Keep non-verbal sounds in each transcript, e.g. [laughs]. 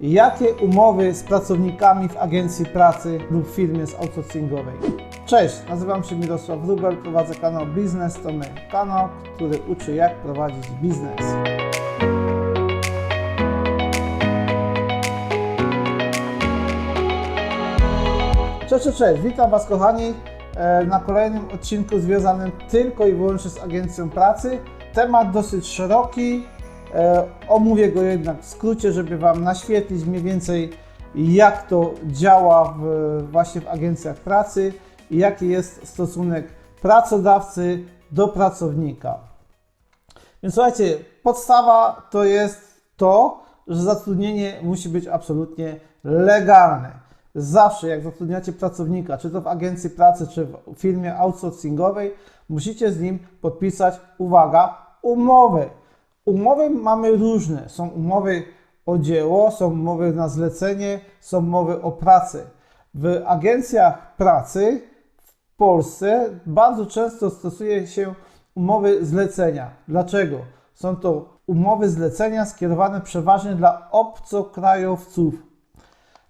Jakie umowy z pracownikami w agencji pracy lub firmie z outsourcingowej? Cześć, nazywam się Mirosław Wróbel, prowadzę kanał Biznes to My. Kanał, który uczy jak prowadzić biznes. Cześć, cześć, cześć, witam Was kochani e, na kolejnym odcinku związanym tylko i wyłącznie z agencją pracy. Temat dosyć szeroki, omówię go jednak w skrócie, żeby Wam naświetlić mniej więcej jak to działa w, właśnie w agencjach pracy i jaki jest stosunek pracodawcy do pracownika. Więc słuchajcie, podstawa to jest to, że zatrudnienie musi być absolutnie legalne. Zawsze jak zatrudniacie pracownika, czy to w agencji pracy, czy w firmie outsourcingowej, musicie z nim podpisać, uwaga, umowy. Umowy mamy różne. Są umowy o dzieło, są umowy na zlecenie, są umowy o pracę. W agencjach pracy w Polsce bardzo często stosuje się umowy zlecenia. Dlaczego? Są to umowy zlecenia skierowane przeważnie dla obcokrajowców.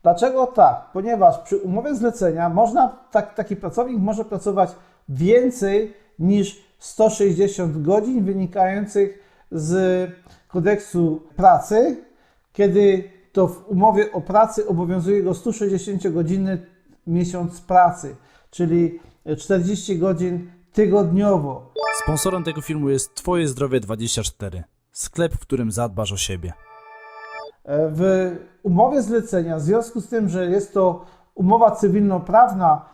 Dlaczego tak? Ponieważ przy umowie zlecenia można, tak, taki pracownik może pracować więcej niż 160 godzin wynikających z kodeksu pracy, kiedy to w umowie o pracy obowiązuje go 160 godziny miesiąc pracy, czyli 40 godzin tygodniowo. Sponsorem tego filmu jest Twoje Zdrowie 24. Sklep, w którym zadbasz o siebie. E, W umowie zlecenia, w związku z tym, że jest to umowa cywilnoprawna,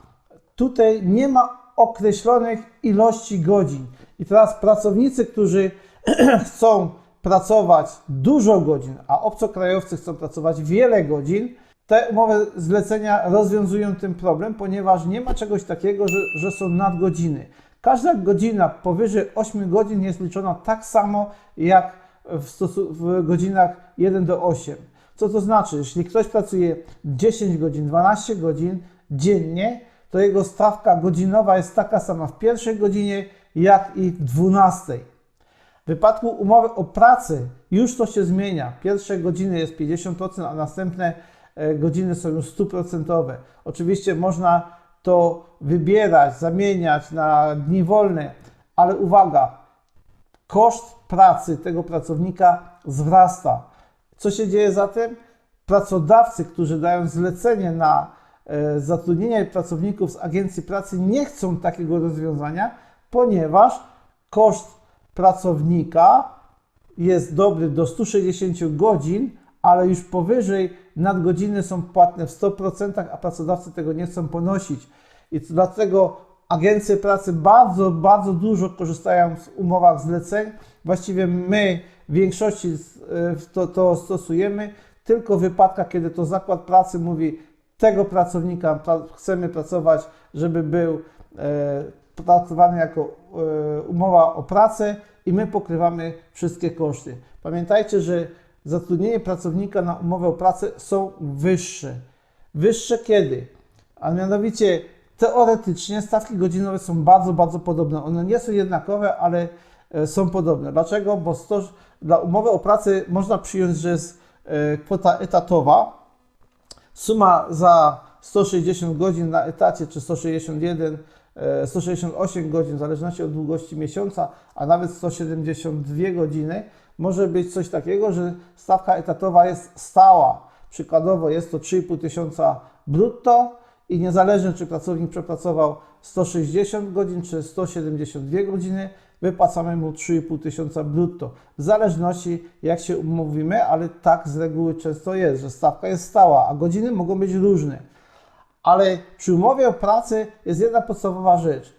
tutaj nie ma określonych ilości godzin. I teraz pracownicy, którzy [clears throat] chcą pracować dużo godzin, a obcokrajowcy chcą pracować wiele godzin, te umowy zlecenia rozwiązują ten problem, ponieważ nie ma czegoś takiego, że, że są nadgodziny. Każda godzina powyżej 8 godzin jest liczona tak samo jak w, w godzinach 1 do 8. Co to znaczy? Jeśli ktoś pracuje 10 godzin, 12 godzin dziennie, to jego stawka godzinowa jest taka sama w pierwszej godzinie, jak i w 12. W wypadku umowy o pracę już to się zmienia. Pierwsze godziny jest 50%, a następne e, godziny są już 100%. Oczywiście można to wybierać, zamieniać na dni wolne, ale uwaga, koszt pracy tego pracownika wzrasta. Co się dzieje zatem? Pracodawcy, którzy dają zlecenie na e, zatrudnienie pracowników z agencji pracy, nie chcą takiego rozwiązania, ponieważ koszt pracownika jest dobry do 160 godzin, ale już powyżej nadgodziny są płatne w 100%, a pracodawcy tego nie chcą ponosić. I dlatego agencje pracy bardzo, bardzo dużo korzystają z umowach zleceń. Właściwie my w większości y, to, to stosujemy tylko w wypadkach, kiedy to zakład pracy mówi, tego pracownika pra- chcemy pracować, żeby był e, traktowany jako e, umowa o pracę i my pokrywamy wszystkie koszty. Pamiętajcie, że zatrudnienie pracownika na umowę o pracę są wyższe. Wyższe kiedy? A mianowicie teoretycznie stawki godzinowe są bardzo, bardzo podobne. One nie są jednakowe, ale e, są podobne. Dlaczego? Bo dla umowy o pracę można przyjąć, że jest e, kwota etatowa, suma za 160 godzin na etacie, czy 161, e, 168 godzin, w zależności od długości miesiąca, a nawet 172 godziny, może być coś takiego, że stawka etatowa jest stała. Przykładowo jest to 3,5 tysiąca brutto i niezależnie czy pracownik przepracował 160 godzin czy 172 godziny, wypłacamy mu 3,5 tysiąca brutto. W zależności jak się umówimy, ale tak z reguły często jest, że stawka jest stała, a godziny mogą być różne. Ale przy umowie o pracę jest jedna podstawowa rzecz.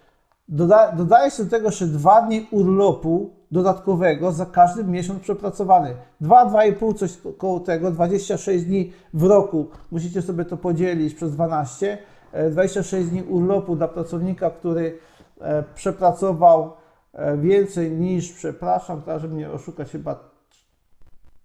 Doda, dodaje się do tego jeszcze dwa dni urlopu dodatkowego za każdy miesiąc przepracowany. 2, 2,5 coś koło tego, 26 dni w roku. Musicie sobie to podzielić przez 12. E, 26 dni urlopu dla pracownika, który e, przepracował e, więcej niż, przepraszam, teraz żeby mnie oszukać, chyba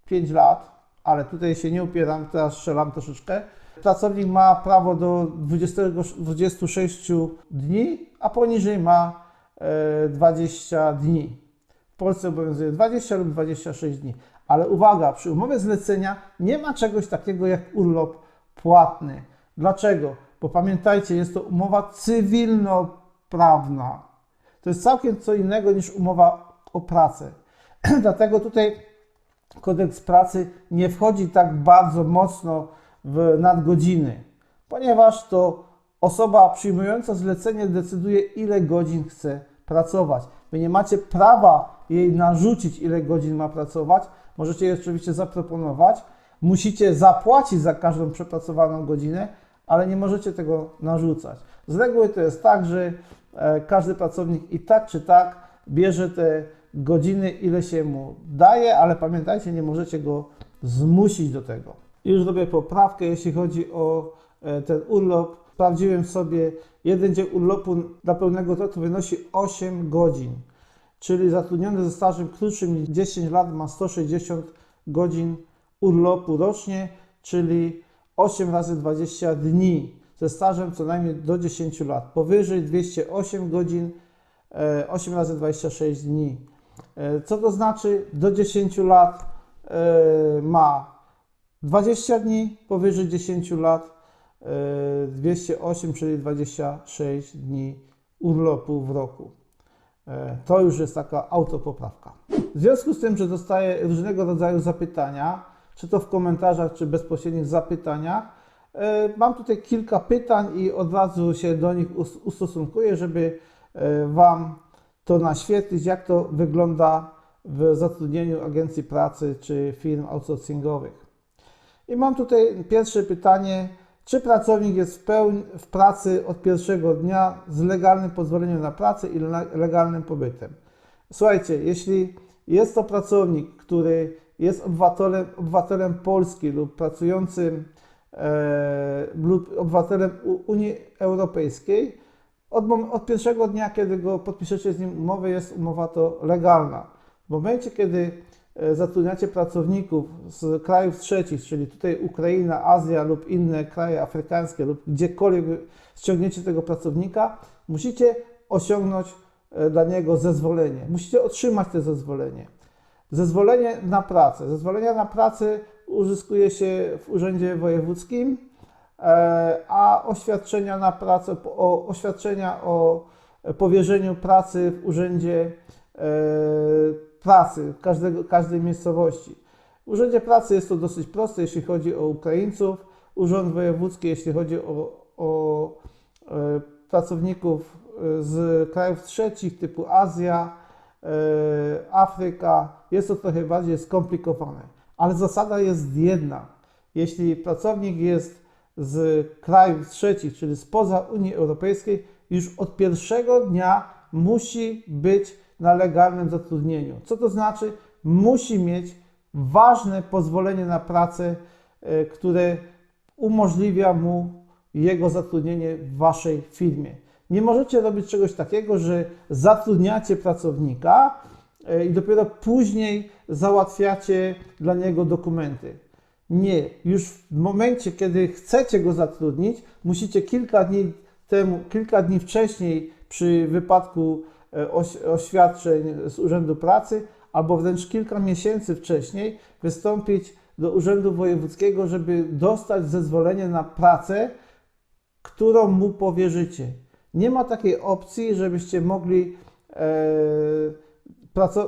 5 lat, ale tutaj się nie upieram, teraz strzelam troszeczkę. Pracownik ma prawo do 20, 26 dni, a poniżej ma e, 20 dni. W Polsce obowiązuje 20 lub 26 dni. Ale uwaga, przy umowie zlecenia nie ma czegoś takiego jak urlop płatny. Dlaczego? Bo pamiętajcie, jest to umowa cywilnoprawna. To jest całkiem co innego niż umowa o pracę. [clears throat] Dlatego tutaj kodeks pracy nie wchodzi tak bardzo mocno w nadgodziny, ponieważ to osoba przyjmująca zlecenie decyduje, ile godzin chce pracować. Wy nie macie prawa jej narzucić, ile godzin ma pracować. Możecie jej oczywiście zaproponować. Musicie zapłacić za każdą przepracowaną godzinę, ale nie możecie tego narzucać. Z reguły to jest tak, że e, każdy pracownik i tak czy tak bierze te godziny, ile się mu daje, ale pamiętajcie, nie możecie go zmusić do tego. Już robię poprawkę, jeśli chodzi o e, ten urlop. Sprawdziłem sobie, jeden dzień urlopu dla pełnego etatu wynosi 8 godzin, czyli zatrudniony ze stażem krótszym niż 10 lat ma 160 godzin urlopu rocznie, czyli 8 razy 20 dni ze stażem co najmniej do 10 lat. Powyżej 208 godzin, e, 8 razy 26 dni. E, Co to znaczy? Do 10 lat e, ma 20 dni, powyżej 10 lat e, 208, czyli 26 dni urlopu w roku. E, To już jest taka autopoprawka. W związku z tym, że dostaję różnego rodzaju zapytania, czy to w komentarzach, czy bezpośrednich zapytaniach, e, mam tutaj kilka pytań i od razu się do nich us- ustosunkuję, żeby e, Wam to naświetlić, jak to wygląda w zatrudnieniu agencji pracy czy firm outsourcingowych. I mam tutaj pierwsze pytanie. Czy pracownik jest w, pełni, w pracy od pierwszego dnia z legalnym pozwoleniem na pracę i le- legalnym pobytem? Słuchajcie, jeśli jest to pracownik, który jest obywatelem, obywatelem Polski lub pracującym e, lub obywatelem Unii Europejskiej, od, od pierwszego dnia, kiedy go podpiszecie z nim umowę, jest umowa to legalna. W momencie, kiedy zatrudniacie pracowników z krajów trzecich, czyli tutaj Ukraina, Azja lub inne kraje afrykańskie lub gdziekolwiek ściągniecie tego pracownika, musicie osiągnąć e, dla niego zezwolenie. Musicie otrzymać to zezwolenie. Zezwolenie na pracę. Zezwolenia na pracę uzyskuje się w Urzędzie Wojewódzkim, e, a oświadczenia na pracę, o, oświadczenia o powierzeniu pracy w Urzędzie e, Pracy każdego, każdej miejscowości. W Urzędzie Pracy jest to dosyć proste, jeśli chodzi o Ukraińców. Urząd Wojewódzki, jeśli chodzi o, o e, pracowników e, z krajów trzecich typu Azja, e, Afryka, jest to trochę bardziej skomplikowane. Ale zasada jest jedna. Jeśli pracownik jest z krajów trzecich, czyli spoza Unii Europejskiej, już od pierwszego dnia musi być na legalnym zatrudnieniu. Co to znaczy? Musi mieć ważne pozwolenie na pracę, e, które umożliwia mu jego zatrudnienie w waszej firmie. Nie możecie robić czegoś takiego, że zatrudniacie pracownika e, i dopiero później załatwiacie dla niego dokumenty. Nie, już w momencie, kiedy chcecie go zatrudnić, musicie kilka dni temu, kilka dni wcześniej przy wypadku oświadczeń z Urzędu Pracy, albo wręcz kilka miesięcy wcześniej wystąpić do Urzędu Wojewódzkiego, żeby dostać zezwolenie na pracę, którą mu powierzycie. Nie ma takiej opcji, żebyście mogli e,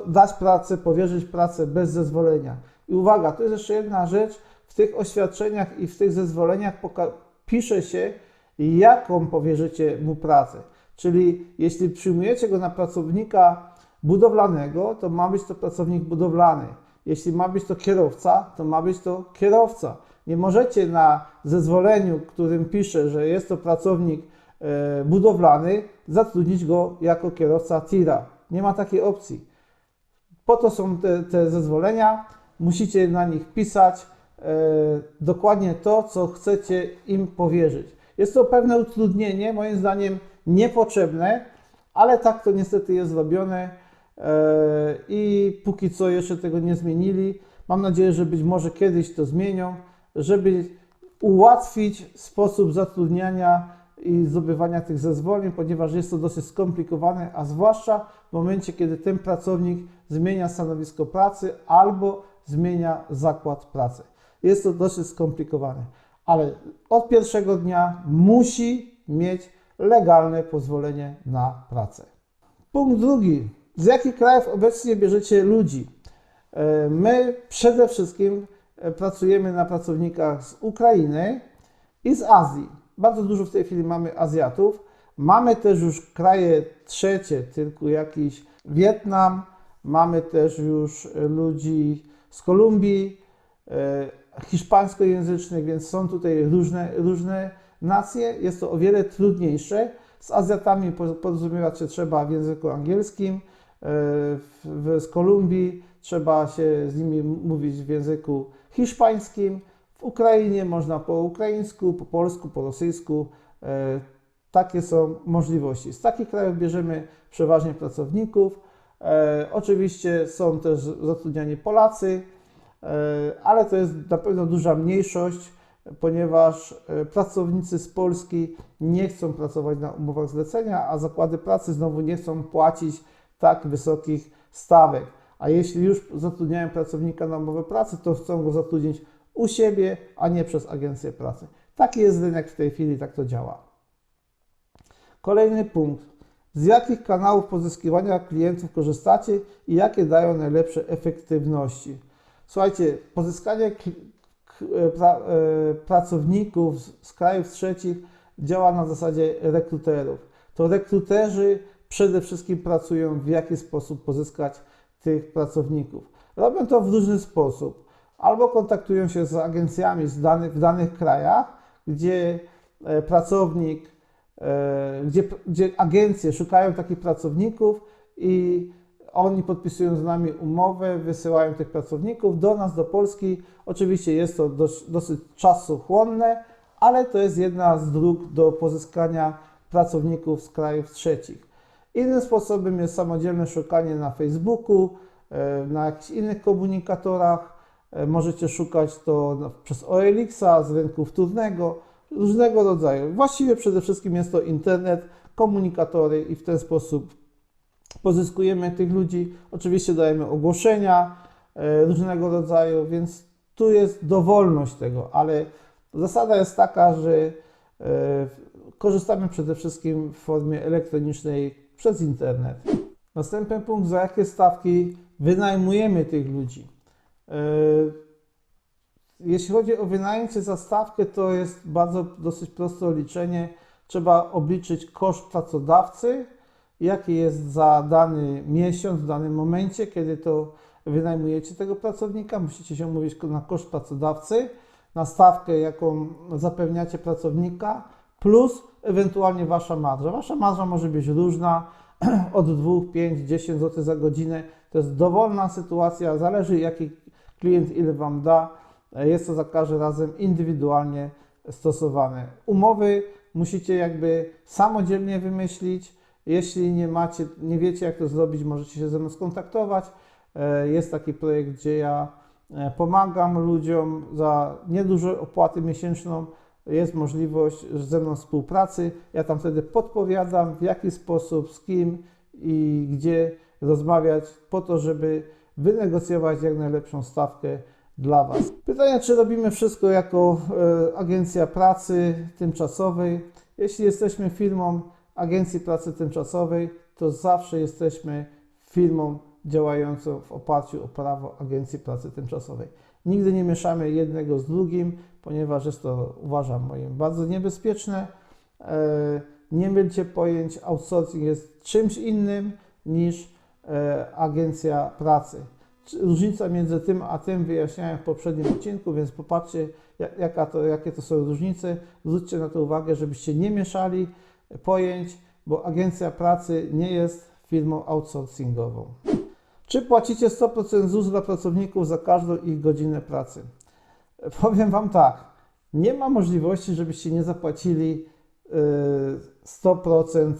dać pracę, powierzyć pracę bez zezwolenia. I uwaga, to jest jeszcze jedna rzecz. W tych oświadczeniach i w tych zezwoleniach pisze się, jaką powierzycie mu pracę. Czyli jeśli przyjmujecie go na pracownika budowlanego, to ma być to pracownik budowlany. Jeśli ma być to kierowca, to ma być to kierowca. Nie możecie na zezwoleniu, którym pisze, że jest to pracownik e, budowlany, zatrudnić go jako kierowca tira. Nie ma takiej opcji. Po to są te, te zezwolenia. Musicie na nich pisać e, dokładnie to, co chcecie im powierzyć. Jest to pewne utrudnienie, moim zdaniem niepotrzebne, ale tak to niestety jest zrobione e, i póki co jeszcze tego nie zmienili. Mam nadzieję, że być może kiedyś to zmienią, żeby ułatwić sposób zatrudniania i zdobywania tych zezwoleń, ponieważ jest to dosyć skomplikowane, a zwłaszcza w momencie, kiedy ten pracownik zmienia stanowisko pracy albo zmienia zakład pracy. Jest to dosyć skomplikowane, ale od pierwszego dnia musi mieć legalne pozwolenie na pracę. Punkt drugi. Z jakich krajów obecnie bierzecie ludzi? E, My przede wszystkim e, pracujemy na pracownikach z Ukrainy i z Azji. Bardzo dużo w tej chwili mamy Azjatów. Mamy też już kraje trzecie, tylko jakiś Wietnam. Mamy też już e, ludzi z Kolumbii, hiszpańskojęzycznych, więc są tutaj różne, różne nacje. Jest to o wiele trudniejsze. Z Azjatami po- porozumiewać się trzeba w języku angielskim. E, W, z Kolumbii trzeba się z nimi mówić w języku hiszpańskim. W Ukrainie można po ukraińsku, po polsku, po rosyjsku. E, Takie są możliwości. Z takich krajów bierzemy przeważnie pracowników. E, Oczywiście są też zatrudniani Polacy, ale to jest na pewno duża mniejszość, ponieważ e, pracownicy z Polski nie chcą pracować na umowach zlecenia, a zakłady pracy znowu nie chcą płacić tak wysokich stawek. A jeśli już zatrudniają pracownika na umowę pracy, to chcą go zatrudnić u siebie, a nie przez agencję pracy. Taki jest rynek w tej chwili, tak to działa. Kolejny punkt. Z jakich kanałów pozyskiwania klientów korzystacie i jakie dają najlepsze efektywności? Słuchajcie, pozyskanie pra, e, pracowników z, z krajów trzecich działa na zasadzie rekruterów. To rekruterzy przede wszystkim pracują w jaki sposób pozyskać tych pracowników. Robią to w różny sposób. Albo kontaktują się z agencjami z danych, w danych krajach, gdzie e, pracownik e, gdzie, gdzie agencje szukają takich pracowników i oni podpisują z nami umowę, wysyłają tych pracowników do nas, do Polski. Oczywiście jest to dosyć czasochłonne, ale to jest jedna z dróg do pozyskania pracowników z krajów trzecich. Innym sposobem jest samodzielne szukanie na Facebooku, e, na jakichś innych komunikatorach. E, Możecie szukać to przez OLX-a, z rynku wtórnego, różnego rodzaju. Właściwie przede wszystkim jest to internet, komunikatory i w ten sposób pozyskujemy tych ludzi. Oczywiście dajemy ogłoszenia e, różnego rodzaju, więc tu jest dowolność tego, ale zasada jest taka, że e, korzystamy przede wszystkim w formie elektronicznej przez internet. Następny punkt, za jakie stawki wynajmujemy tych ludzi. E, Jeśli chodzi o wynajęcie za stawkę, to jest bardzo dosyć proste liczenie. Trzeba obliczyć koszt pracodawcy, jaki jest za dany miesiąc, w danym momencie, kiedy to wynajmujecie tego pracownika. Musicie się umówić na koszt pracodawcy, na stawkę, jaką zapewniacie pracownika, plus ewentualnie wasza marża. Wasza marża może być różna, [clears throat] od 2, 5, 10 zł za godzinę. To jest dowolna sytuacja, zależy jaki klient ile Wam da. Jest to za każdym razem indywidualnie stosowane. Umowy musicie jakby samodzielnie wymyślić. Jeśli nie macie, nie wiecie jak to zrobić, możecie się ze mną skontaktować. E, Jest taki projekt, gdzie ja e, pomagam ludziom za niedużo opłatę miesięczną. Jest możliwość ze mną współpracy. Ja tam wtedy podpowiadam, w jaki sposób, z kim i gdzie rozmawiać, po to, żeby wynegocjować jak najlepszą stawkę dla Was. Pytanie, czy robimy wszystko jako e, agencja pracy tymczasowej? Jeśli jesteśmy firmą agencji pracy tymczasowej, to zawsze jesteśmy firmą działającą w oparciu o prawo agencji pracy tymczasowej. Nigdy nie mieszamy jednego z drugim, ponieważ jest to, uważam, moim bardzo niebezpieczne. E, Nie mylcie pojęć, outsourcing jest czymś innym niż e, agencja pracy. Różnica między tym a tym wyjaśniałem w poprzednim odcinku, więc popatrzcie, jak- jaka to, jakie to są różnice. Zwróćcie na to uwagę, żebyście nie mieszali pojęć, bo agencja pracy nie jest firmą outsourcingową. Czy płacicie 100% ZUS dla pracowników za każdą ich godzinę pracy? [laughs] Powiem Wam tak, nie ma możliwości, żebyście nie zapłacili y, 100%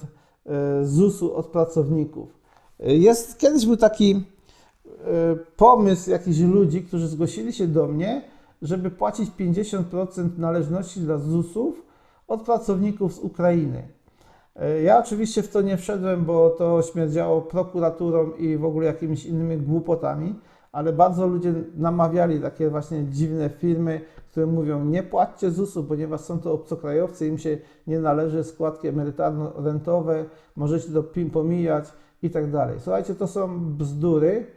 y, ZUS-u od pracowników. Jest, kiedyś był taki y, pomysł jakichś ludzi, którzy zgłosili się do mnie, żeby płacić 50% należności dla ZUS-ów od pracowników z Ukrainy. Y, Ja oczywiście w to nie wszedłem, bo to śmierdziało prokuraturą i w ogóle jakimiś innymi głupotami, ale bardzo ludzie namawiali takie właśnie dziwne firmy, które mówią nie płaccie ZUS-u, ponieważ są to obcokrajowcy, im się nie należy składki emerytalno-rentowe, możecie to pomijać i tak dalej. Słuchajcie, to są bzdury,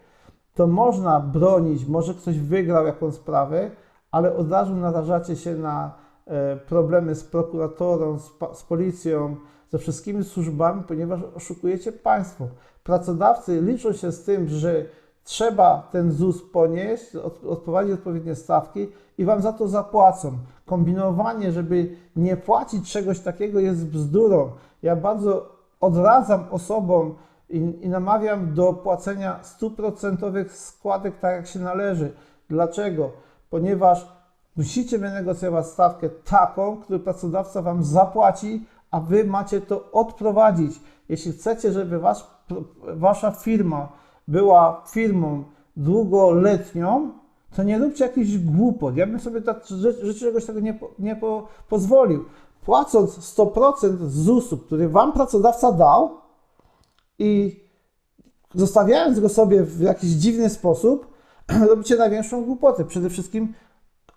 to można bronić, może ktoś wygrał jakąś sprawę, ale od razu narażacie się na e, problemy z prokuratorą, z, z policją, ze wszystkimi służbami, ponieważ oszukujecie państwo. Pracodawcy liczą się z tym, że trzeba ten ZUS ponieść, od, odprowadzić odpowiednie stawki i wam za to zapłacą. Kombinowanie, żeby nie płacić czegoś takiego jest bzdurą. Ja bardzo odradzam osobom i, i namawiam do płacenia stuprocentowych składek tak jak się należy. Dlaczego? Ponieważ musicie wynegocjować stawkę taką, którą pracodawca wam zapłaci, a wy macie to odprowadzić. Jeśli chcecie, żeby wasz, wasza firma była firmą długoletnią, to nie róbcie jakichś głupot. Ja bym sobie tak, życie czegoś tego nie, nie po, pozwolił. Płacąc 100% z ZUS-u, który wam pracodawca dał i zostawiając go sobie w jakiś dziwny sposób, [clears throat] robicie największą głupotę. Przede wszystkim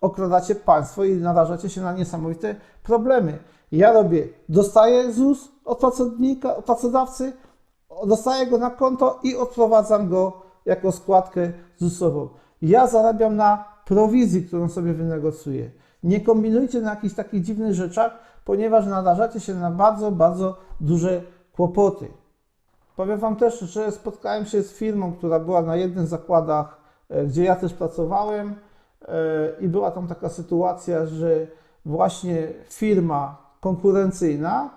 okradacie państwo i narażacie się na niesamowite problemy. Ja robię, dostaję ZUS od pracownika, od pracodawcy, dostaję go na konto i odprowadzam go jako składkę ZUS-ową. Ja zarabiam na prowizji, którą sobie wynegocjuję. Nie kombinujcie na jakichś takich dziwnych rzeczach, ponieważ narażacie się na bardzo, bardzo duże kłopoty. Powiem Wam też, że spotkałem się z firmą, która była na jednych zakładach, e, gdzie ja też pracowałem i była tam taka sytuacja, że właśnie firma konkurencyjna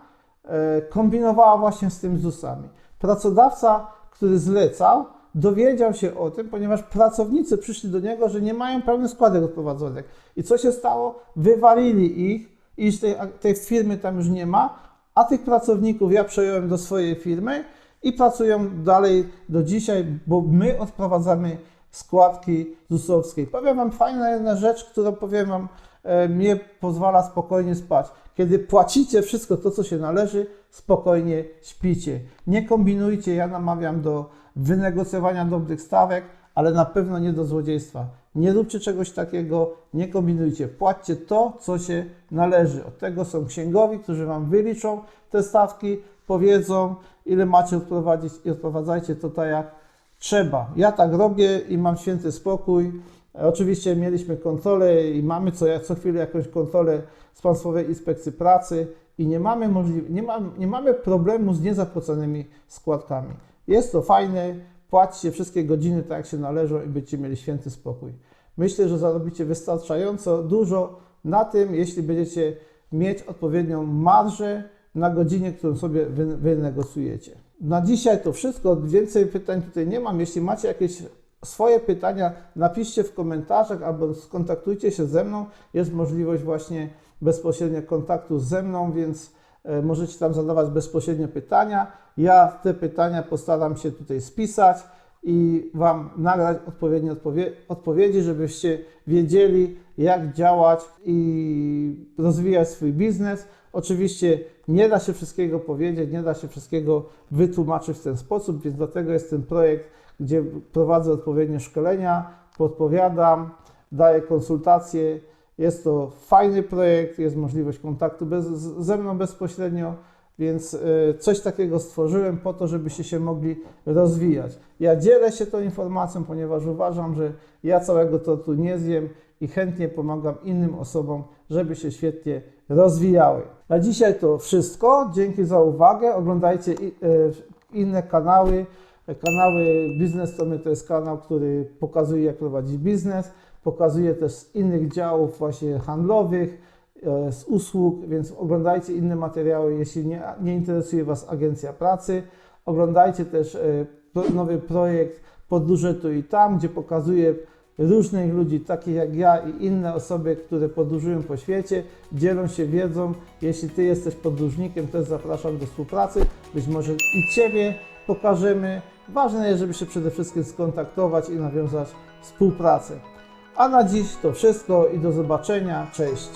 e, kombinowała właśnie z tym ZUS-ami. Pracodawca, który zlecał, dowiedział się o tym, ponieważ pracownicy przyszli do niego, że nie mają pełnych składek odprowadzonych. I co się stało? Wywalili ich i już tej, tej firmy tam już nie ma, a tych pracowników ja przejąłem do swojej firmy i pracują dalej do dzisiaj, bo my odprowadzamy składki ZUS-owskiej. Powiem Wam fajna jedna rzecz, którą powiem Wam, e, mnie pozwala spokojnie spać. Kiedy płacicie wszystko to, co się należy, spokojnie śpicie. Nie kombinujcie, ja namawiam do wynegocjowania dobrych stawek, ale na pewno nie do złodziejstwa. Nie róbcie czegoś takiego, nie kombinujcie. Płaćcie to, co się należy. Od tego są księgowi, którzy Wam wyliczą te stawki, powiedzą, ile macie odprowadzić i odprowadzajcie to tak, jak trzeba. Ja tak robię i mam święty spokój. Oczywiście mieliśmy kontrolę i mamy co, co chwilę jakąś kontrolę z Państwowej Inspekcji Pracy i nie mamy, możli- nie, ma, nie mamy problemu z niezapłaconymi składkami. Jest to fajne, płaćcie wszystkie godziny tak jak się należą i będziecie mieli święty spokój. Myślę, że zarobicie wystarczająco dużo na tym, jeśli będziecie mieć odpowiednią marżę na godzinie, którą sobie wy, wynegocjujecie. Na dzisiaj to wszystko. Więcej pytań tutaj nie mam. Jeśli macie jakieś swoje pytania, napiszcie w komentarzach albo skontaktujcie się ze mną. Jest możliwość właśnie bezpośrednio kontaktu ze mną, więc e, możecie tam zadawać bezpośrednio pytania. Ja te pytania postaram się tutaj spisać i Wam nagrać odpowiednie odpowie- odpowiedzi, żebyście wiedzieli, jak działać i rozwijać swój biznes. Oczywiście nie da się wszystkiego powiedzieć, nie da się wszystkiego wytłumaczyć w ten sposób, więc dlatego jest ten projekt, gdzie prowadzę odpowiednie szkolenia, podpowiadam, daję konsultacje. Jest to fajny projekt, jest możliwość kontaktu bez, ze mną bezpośrednio, więc y, coś takiego stworzyłem po to, żebyście się mogli rozwijać. Ja dzielę się tą informacją, ponieważ uważam, że ja całego to tu nie zjem i chętnie pomagam innym osobom, żeby się świetnie rozwijały. Na dzisiaj to wszystko. Dzięki za uwagę. Oglądajcie y, inne kanały. Kanały Biznes to, my to jest kanał, który pokazuje, jak prowadzić biznes. Pokazuje też z innych działów właśnie handlowych, e, z usług, więc oglądajcie inne materiały, jeśli nie, nie interesuje Was agencja pracy. Oglądajcie też e, nowy projekt Podróże tu i tam, gdzie pokazuję różnych ludzi, takich jak ja i inne osoby, które podróżują po świecie, dzielą się wiedzą. Jeśli Ty jesteś podróżnikiem, też zapraszam do współpracy. Być może i Ciebie pokażemy. Ważne jest, żeby się przede wszystkim skontaktować i nawiązać współpracę. A na dziś to wszystko i do zobaczenia. Cześć.